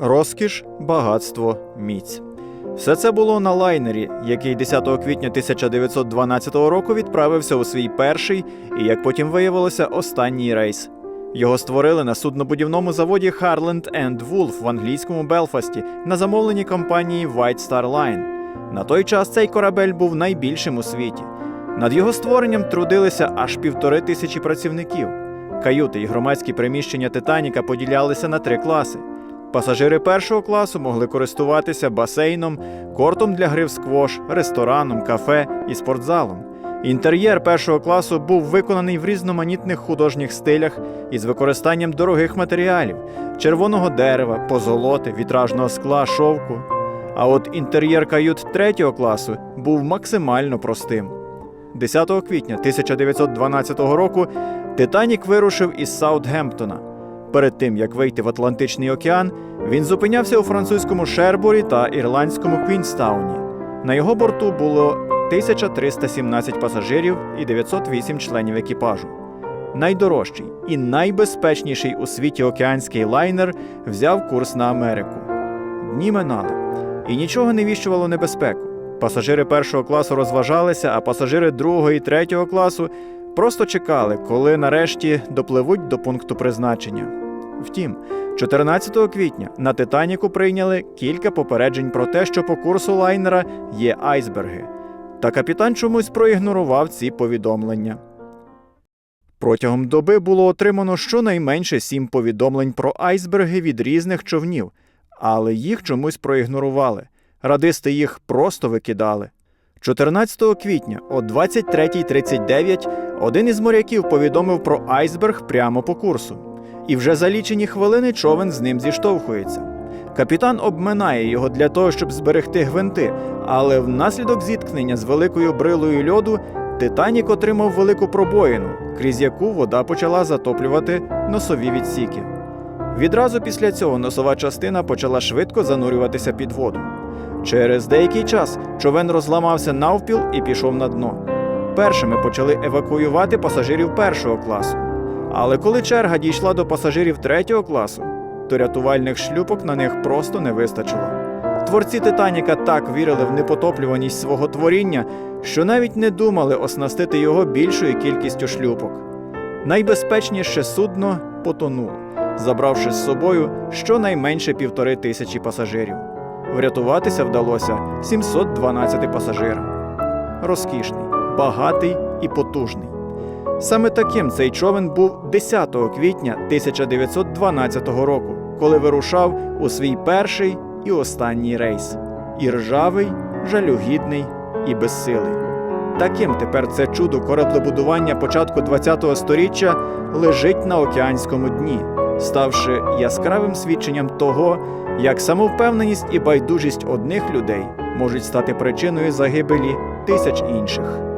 розкіш, багатство, міць. Все це було на лайнері, який 10 квітня 1912 року відправився у свій перший і, як потім виявилося, останній рейс. Його створили на суднобудівному заводі Harland Wolff в англійському Белфасті на замовленні компанії White Star Line. На той час цей корабель був найбільшим у світі. Над його створенням трудилися аж півтори тисячі працівників. Каюти і громадські приміщення Титаніка поділялися на три класи. Пасажири першого класу могли користуватися басейном, кортом для гри в сквош, рестораном, кафе і спортзалом. Інтер'єр першого класу був виконаний в різноманітних художніх стилях із використанням дорогих матеріалів: червоного дерева, позолоти, вітражного скла, шовку. А от інтер'єр кают третього класу був максимально простим. 10 квітня 1912 року Титанік вирушив із Саутгемптона. Перед тим як вийти в Атлантичний океан, він зупинявся у французькому Шербурі та ірландському Квінстауні. На його борту було 1317 пасажирів і 908 членів екіпажу. Найдорожчий і найбезпечніший у світі океанський лайнер взяв курс на Америку. Дні минали, і нічого не віщувало небезпеку. Пасажири першого класу розважалися, а пасажири другого і третього класу просто чекали, коли нарешті допливуть до пункту призначення. Втім, 14 квітня на Титаніку прийняли кілька попереджень про те, що по курсу лайнера є айсберги. Та капітан чомусь проігнорував ці повідомлення. Протягом доби було отримано щонайменше сім повідомлень про айсберги від різних човнів, але їх чомусь проігнорували. Радисти їх просто викидали. 14 квітня о 23.39 один із моряків повідомив про айсберг прямо по курсу. І вже за лічені хвилини човен з ним зіштовхується. Капітан обминає його для того, щоб зберегти гвинти, але внаслідок зіткнення з великою брилою льоду Титанік отримав велику пробоїну, крізь яку вода почала затоплювати носові відсіки. Відразу після цього носова частина почала швидко занурюватися під воду. Через деякий час човен розламався навпіл і пішов на дно. Першими почали евакуювати пасажирів першого класу. Але коли черга дійшла до пасажирів третього класу, то рятувальних шлюпок на них просто не вистачило. Творці Титаніка так вірили в непотоплюваність свого творіння, що навіть не думали оснастити його більшою кількістю шлюпок. Найбезпечніше судно потонуло, забравши з собою щонайменше півтори тисячі пасажирів. Врятуватися вдалося 712 пасажирам. Розкішний, багатий і потужний. Саме таким цей човен був 10 квітня 1912 року, коли вирушав у свій перший і останній рейс. І ржавий, жалюгідний і безсилий. Таким тепер це чудо кораблебудування початку ХХ століття лежить на океанському дні, ставши яскравим свідченням того, як самовпевненість і байдужість одних людей можуть стати причиною загибелі тисяч інших.